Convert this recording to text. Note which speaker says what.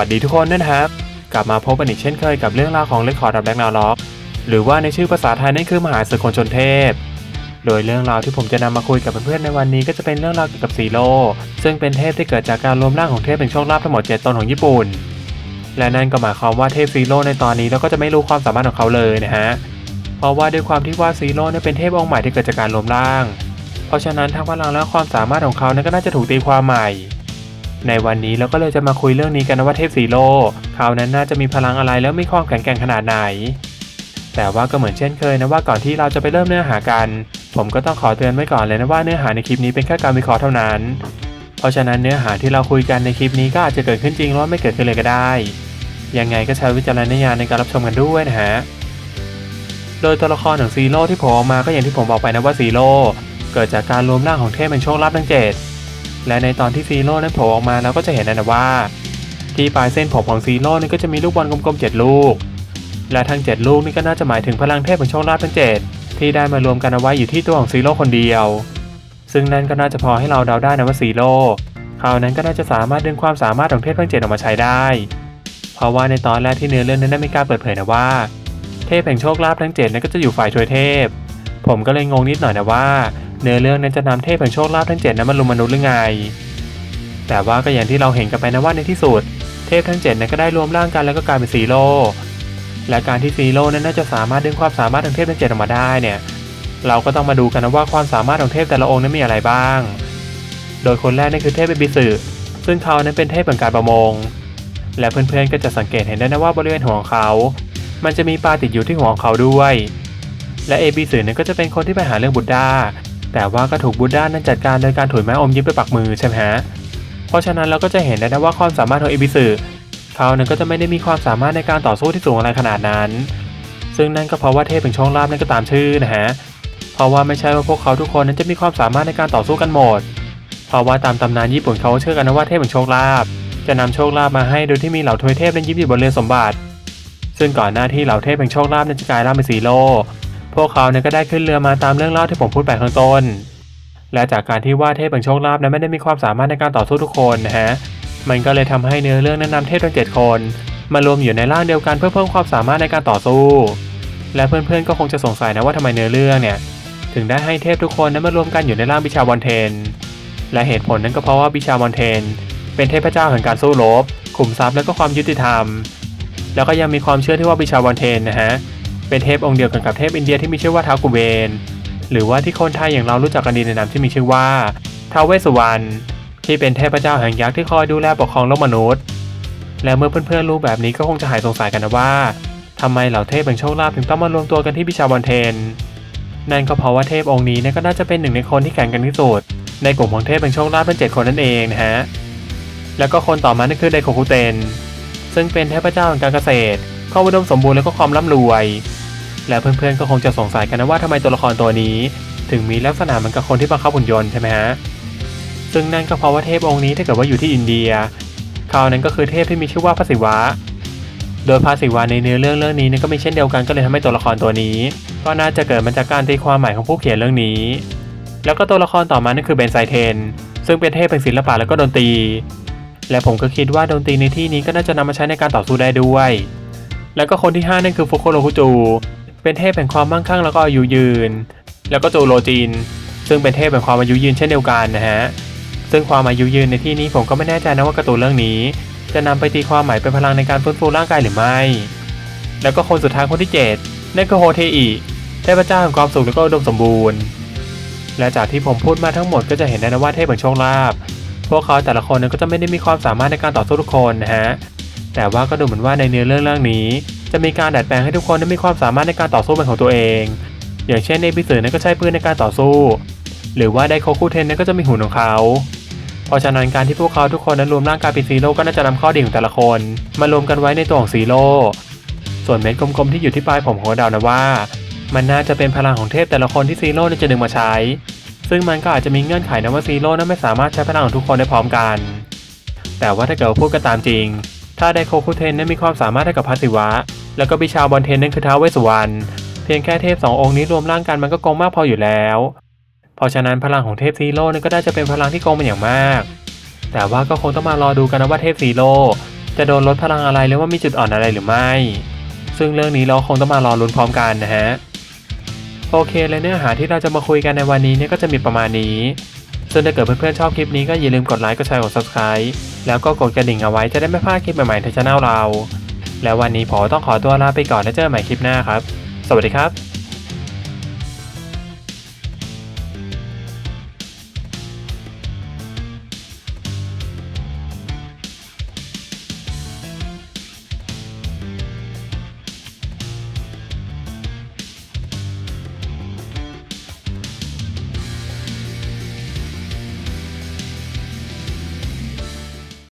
Speaker 1: วัสดีทุกคนด้วยนะครับ กลับมาพบกันอีกเช่นเคยกับเรื่องราวของเลคคอร์ดับแบงค์นาล็อกหรือว่าในชื่อภาษาไทยนั่นคือมหาศึกคนชนเทพ โดยเรื่องราวที่ผมจะนำมาคุยกับเพื่อนๆในวันนี้ก็จะเป็นเรื่องราวเกี่ยวกับซีโร่ซึ่งเป็นเทพที่เกิดจากการรวมร่างของเทพเป็นโชคลาภทั้งหมด7ตนของญี่ปุ่น และนั่นก็หมายความว่าเทพซีโร่ในตอนนี้เราก็จะไม่รู้ความสามารถของเขาเลยนะฮะเพราะว่าด้วยความที่ว่าซีโร่เนี่ยเป็นเทพองค์ใหม่ที่เกิดจากการรวมร่าง เพราะฉะนั้นทั้งพลังและความสามารถของเขานั้นก็น่าจะถูกตีความใหม่ ในวันนี้เราก็เลยจะมาคุยเรื่องนี้กันนะว่าเทพซีโร่เขานั้นน่าจะมีพลังอะไรแล้วมีความแข็งแกร่งขนาดไหน แต่ว่าก็เหมือนเช่นเคยนะว่าก่อนที่เราจะไปเริ่มเนื้อหากัน ผมก็ต้องขอเตือนไว้ก่อนเลยนะว่าเนื้อหาในคลิปนี้เป็นแค่การวิเคราะห์เท่านั้น เพราะฉะนั้นเนื้อหาที่เราคุยกันในคลิปนี้ก็อาจจะเกิดขึ้นจริงหรือไม่เกิดขึ้นเลยก็ได้ยังไงก็ใช้วิจารณญาณในการรับชมกันด้วยนะฮะโดยตัวละครของซีโร่ที่ผล่ออกมาก็อย่างที่ผมบอกไปนะว่าซีโร่เกิดจากการรวมร่างของเทพเป็นโชคลาภทั้งเจ็ด และในตอนที่ซีโร่นั้นโผล่ออกมาเราก็จะเห็นนะว่า ที่ปลายเส้นผมของซีโร่นี่ก็จะมีลูกบอลกลมๆเจ็ดลูก และทั้ง 7 ลูกนี่ก็น่าจะหมายถึงพลังเทพของโชคลาภทั้ง 7 ที่ได้มารวมกันเอาไว้อยู่ที่ตัวของซีโร่คนเดียว ซึ่งนั่นก็น่าจะพอให้เราเดาได้นะว่าซีโร่เขาวนั้นก็น่าจะสามารถดึงความสามารถของเทพทั้ง 7 ออกมาใช้ได้ เพราะว่าในตอนแรกที่เนื้อเรื่องนั้นได้มีการเปิดเผยนะว่า เทพแห่งโชคลาภทั้ง7นั้นก็จะอยู่ฝ่ายช่วยเทพ ผมก็เลยงงนิดหน่อยนะว่า เนื้อเรื่องนั้นจะนำเทพแห่งโชคลาภทั้ง7นั้นมาลุมมนุษย์หรือไง แต่ว่าก็อย่างที่เราเห็นกันไปนะว่าในที่สุด เทพทั้ง7นั้นก็ได้รวมร่างกันแล้วก็กลายเป็นซีโร่และการที่ซีโร่นั้นน่าจะสามารถดึงความสามารถของเทพทั้งเจ็ดออกมาได้เนี่ย เราก็ต้องมาดูกันนะว่าความสามารถของเทพแต่ละองค์นั้นมีอะไรบ้าง โดยคนแรกนั่นคือเทพเอบิสึซึ่งเขานั้นเป็นเทพแห่งการประมง และเพื่อนๆก็จะสังเกตเห็นได้นะว่าบริเวณหัวของเขา มันจะมีปลาติดอยู่ที่หัวของเขาด้วย และเอบิสึนั้นก็จะเป็นคนที่ไปหาเรื่องบุตดา แต่ว่าก็ถูกบุตดานั้นจัดการโดยการถุยไม้อมยิ้มไปปักมือใช่ไหมฮะ เพราะฉะนั้นเราก็จะเห็นได้นะว่าความสามารถของเอบิสึเขาเนั้นก็จะไม่ได้มีความสามารถในการต่อสู้ที่สูงอะไรขนาดนั้น ซึ่งนั่นก็เพราะว่าเทพเป็นช่องลาบนั่นก็ตามชื่อนะฮะ เพราะว่าไม่ใช่ว่าพวกเขาทุกคนนั้นจะมีความสามารถในการต่อสู้กันหมด เพราะว่าตามตำนานญี่ปุ่นเขาเชื่อกันนะว่าเทพเป็นโชคลาภจะนำโชคลาภมาให้โดยที่มีเหล่าทวยเทพนั้นยิ้มอยู่บนเรือสมบัติ ซึ่งก่อนหน้าที่เหล่าเทพเป็นโชคลาภนั้นจะกลายร่างเป็นสีโล พวกเขาเนี่ยก็ได้ขึ้นเรือมาตามเรื่องเล่าที่ผมพูดไปข้างต้น และจากการที่ว่าเทพแห่งโชคลาภนั้นไม่ได้มีความสามารถในการต่อสู้ทุกคนนะฮะ มันก็เลยทำให้เนื้อเรื่องแนะนำเทพทั้งเจ็ดคน มารวมอยู่ในร่างเดียวกันเพื่อเพิ่มความสามารถในการต่อสู้ และเพื่อนๆก็คงจะสงสัยนะว่าทำไมเนื้อเรื่องเนี่ยถึงได้ให้เทพทุกคนนั้นมารวมกันอยู่ในร่างบิชาบอนเทน และเหตุผลนั้นก็เพราะว่าบิชาบอนเทน เป็นเทพเจ้าแห่งการสู้รบขุมทรัพย์และก็ความยุติธรรม แล้วก็ยังมีความเชื่อที่ว่าบิชาบอนเทนนะฮะ เป็นเทพองค์เดียวกันกับเทพอินเดียที่มีชื่อว่าท้าวกุเบนหรือว่าที่คนไทยอย่างเรารู้จักกันดีในนามที่มีชื่อว่าท้าวเวสสุวรรณที่เป็นเทพเจ้าแห่งยักษ์ที่คอยดูแลปกครองโลกมนุษย์ และเมื่อเพื่อนๆรู้แบบนี้ก็คงจะหายสงสัยกันนะว่าทำไมเหล่าเทพแห่งโชคลาภถึงต้องมารวมตัวกันที่บิชาบอนเทน นั่นก็เพราะว่าเทพองค์นี้เนี่ยก็น่าจะเป็นหนึ่งในคนที่แข่งกันที่สุดในกลุ่มของเทพแห่งโชคลาภทั้งเจ็ดคนนั่นเองนะฮะแล้วก็คนต่อมานั่นคือไดโคคุเตน ซึ่งเป็นเทพเจ้าแห่งการเกษตรความอุดมสมบูรณ์และก็ความร่ำรวย และเพื่อนๆก็คงจะสงสัยกันนะว่าทำไมตัวละครตัวนี้ ถึงมีลักษณะเหมือนกับคนที่บังคับหุ่นยนต์ใช่ไหมฮะซึ่งนั่นก็เพราะว่าเทพองค์นี้ถ้าเกิดว่าอยู่ที่อินเดียเขานั้นก็คือเทพที่มีชื่อว่าพระศิวะ โดยพระศิวะในเนื้อเรื่องเรื่องนี้นก็ไม่เช่นเดียวกันก็เลยทำให้ตัวละครตัวนี้ ก็น่าจะเกิดมาจากการตีความหมายของผู้เขียนเรื่องนี้ แล้วก็ตัวละครต่อมานั่นคือเบนไซเทน ซึ่งเป็นเทพแห่งศิลปะและก็ดนตรี และผมก็คิดว่าดนตรีในที่นี้ก็น่าจะนำมาใช้ในการต่อสู้ได้ด้วย แล้วก็คนที่ห้านั่นคือฟุโคโรคุจู เป็นเทพแห่งความมั่งคั่งแล้วก็อายุยืน แล้วก็จูโรจินซึ่งเป็นเทพแห่งความอายุยืนเช่นเดียวกันนะฮะ ซึ่งความอายุยืนในที่นี้ผมก็ไม่แน่ใจนะว่าการ์ตูนเรื่องนี้ จะนำไปตีความหมายเป็นพลังในการฟื้นฟูร่างกายหรือไม่ แล้วก็คนสุดท้ายคนที่ 7 นั่นคือโฮเทอิเทพเจ้าแห่งความสุขและก็อุดมสมบูรณ์ และจากที่ผมพูดมาทั้งหมดก็จะเห็นได้นะว่าเทพแห่งโชคลาภพวกเขาแต่ละคนนั้นก็จะไม่ได้มีความสามารถในการต่อสู้ทุกคนนะฮะ แต่ว่าก็ดูเหมือนว่าในเนื้อเรื่องเรื่องนี้ จะมีการดัดแปลงให้ทุกคนนั้มีความสามารถในการต่อสู้เป็นของตัวเอง อย่างเช่นในบิสือนั้นก็ใช้ปืนในการต่อสู้ หรือว่าไดโคคุเทนนั้นก็จะมีหุ่นของเขาเพราะฉะนั้นการที่พวกเขาทุกคนนั้นรวมร่างกายเป็นซีโร่ก็น่าจะนำข้อดีของแต่ละคน มารวมกันไว้ในตัวของซีโร่ส่วนเม็ดกลมๆที่อยู่ที่ปลายผมของเรานะว่า มันน่าจะเป็นพลังของเทพแต่ละคนที่ซีโร่จะดึงมาใช้ ซึ่งมันก็อาจจะมีเงื่อนไขนะว่าซีโร่นั้นไม่สามารถใช้พลังของทุกคนได้พร้อมกัน แต่ว่าถ้าเกิดพูดกันตามจริง ถ้าไดโคคุเทนนั้นมีความสามารถเท่ากับพระศิวะ แล้วก็บิชาบอลเทนนั้นคือท้าวเวสวรรณ เพียงแค่เทพสององค์นี้รวมร่างกันมันก็โกงมากพออยู่แล้ว เพราะฉะนั้นพลังของเทพซีโร่นั้นก็น่าจะเป็นพลังที่โกงเป็นอย่างมาก แต่ว่าก็คงต้องมารอดูกันนะว่าเทพซีโร่จะโดนลดพลังอะไรหรือว่ามีจุดอ่อนอะไรหรือไม่ ซึ่งเรื่องนี้เราคงต้องมารอลุ้นพร้อมกันนะฮะ โอเคและเนื้อหาที่เราจะมาคุยกันในวันนี้เนี่ยก็จะมีประมาณนี้ซึ่งถ้าเกิดเพื่อนๆชอบคลิปนี้ก็อย่าลืมกดไลค์ กดแชร์ กด subscribe แล้วก็กดกระดิ่งเอาไว้จะได้ไม่พลาดคลิปใหม่ๆในช่องเรา แล้ววันนี้ผมต้องขอตัวลาไปก่อนแล้วเจอกันใหม่คลิปหน้าครับ สวัสดีครับ